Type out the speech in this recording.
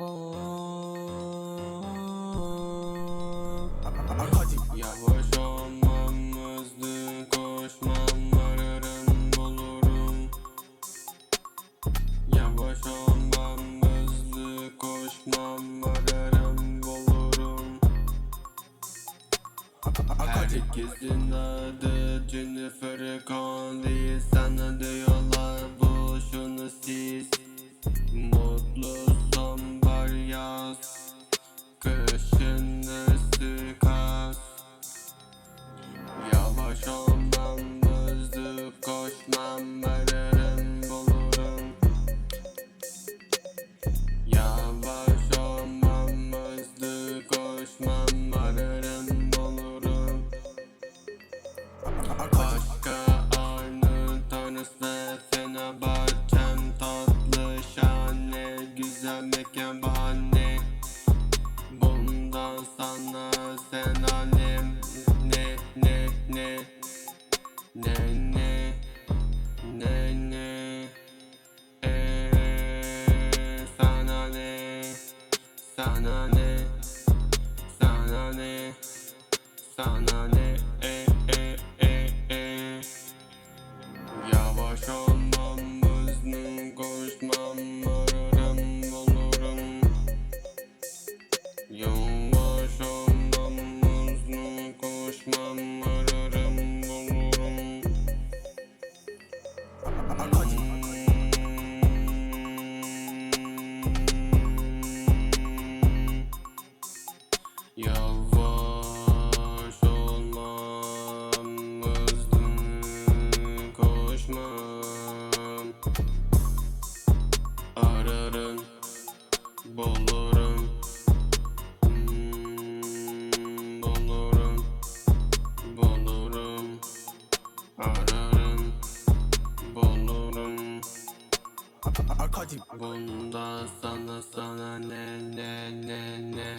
Yavaş olmam hızlı koşmam ararım bulurum. Yavaş olmam hızlı koşmam ararım bulurum Herkesin adı Jennifer Connelly Sana sen alem Ne ne ne Ne ne Ne ne Eee Sana ne Sana ne Sana ne Sana ne Ararım bulurum. Hmm, Bulurum Bulurum. Ararım Bulurum. Arkadim. Bunda sana sana ne Ne ne Ne